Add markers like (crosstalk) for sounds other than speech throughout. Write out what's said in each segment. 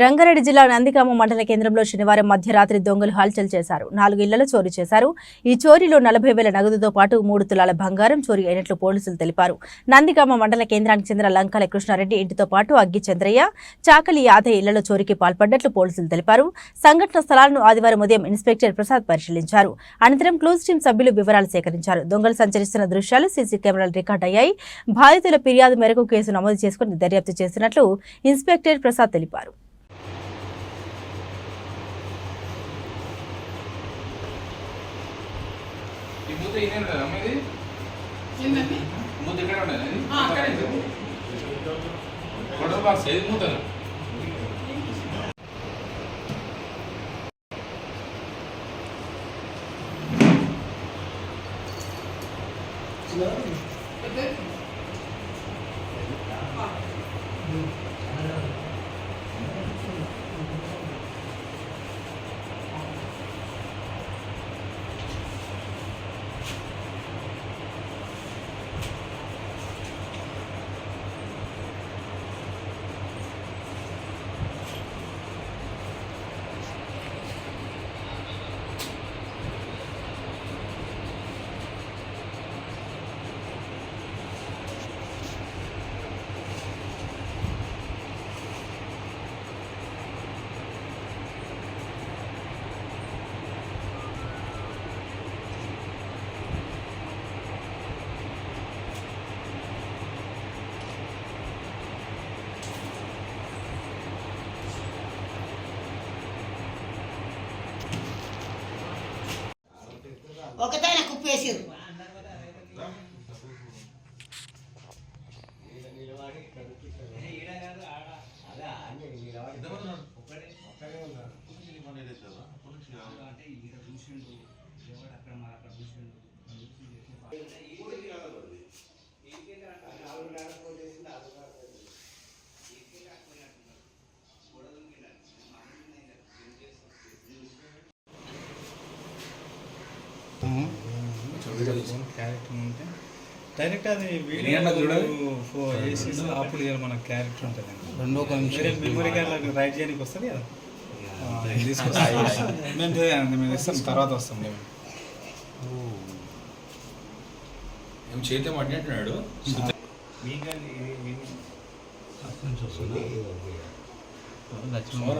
రంగారెడ్డి జిల్లా నందికామ మండల కేంద్రంలో శనివారం మధ్యరాత్రి దొంగలు హల్చల్ చేశారు. నాలుగు ఇళ్ళలో చోరీ చేశారు. ఈ చోరీలో నలభై వేల నగదుతో పాటు మూడు తులాల బంగారం చోరీ అయినట్లు పోలీసులు తెలిపారు. నందిగామ మండల కేంద్రానికి చెందిన లంకాల కృష్ణారెడ్డి ఇంటితో పాటు అగ్గి చంద్రయ్య చాకలి యాదయ్య ఇళ్ళలో చోరీకి పాల్పడ్డట్లు పోలీసులు తెలిపారు. సంఘటన స్థలాలను ఆదివారం ఉదయం ఇన్స్పెక్టర్ ప్రసాద్ పరిశీలించారు. అనంతరం క్లోజ్ టీం సభ్యులు వివరాలు సేకరించారు. దొంగలు సంచరిస్తున్న దృశ్యాలు సీసీ కెమెరాలు రికార్డ్ అయ్యాయి. బాధితుల ఫిర్యాదు మేరకు కేసు నమోదు చేసుకుని దర్యాప్తు చేస్తున్నట్లు ఇన్స్పెక్టర్ ప్రసాద్ తెలిపారు. ఈ మూత ఇదే ఉండదా అమ్మ ఇది ఏంటండి మూత ఇక్కడ ఉండదా ఇది ఆ, అక్కడే. గొడవ బాక్స్ ఏది మూతలు ఒకటైన కుప్పేసారు Character ఉంటే డైరెక్ట్ అది? వీడియో వేసి అప్పుడు మన క్యారెక్టర్ ఉంటుంది. రెండో ఒక నిమిషం. మెమరీ కార్డ్ రైట్ చేయడానికి వస్తుంది కదా. మేము మేము ఇస్తాం తర్వాత వస్తాం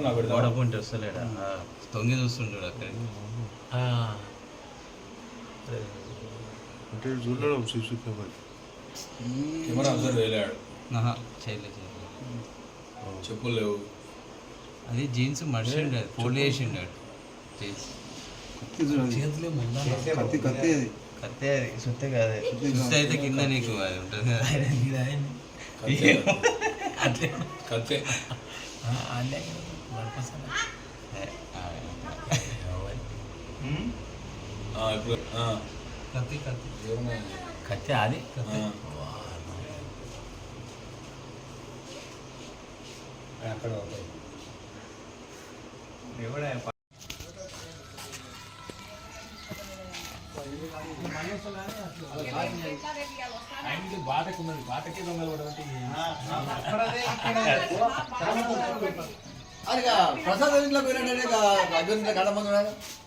నాకు వస్తలేడా? తొంగి చూస్తుంటాడు అక్కడ. అంటే చూడడం సీసీ కెమెరా. కెమెరా అబ్జర్వ్ వేలాడు ఆహా, చేయలే చేయలే. చెప్పులు లేవు అది జీన్స్ మడిచిండు అది ఫోల్డ్ చేసిండు అది జీన్స్. కత్తి కత్తి అది. కత్తే అది సుత్తే కాదు సుత్తే అయితే కింద. నీకు అది ఉంటుంది. (laughs) అట్లే కత్తే. ఆ, ఇప్పుడు కత్తి కత్తి? కత్తి అది ఆ. ఎవడా అది ప్రసాద్ ఇంట్లో పోయినట్టే అర్జున్ కళ్ళ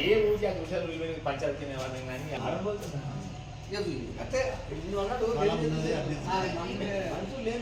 ఏ ఊరికి ఆ చూసారు పంచాయతీ కానీ? అంటే నిన్ను అన్నాడు మనుషులు ఏం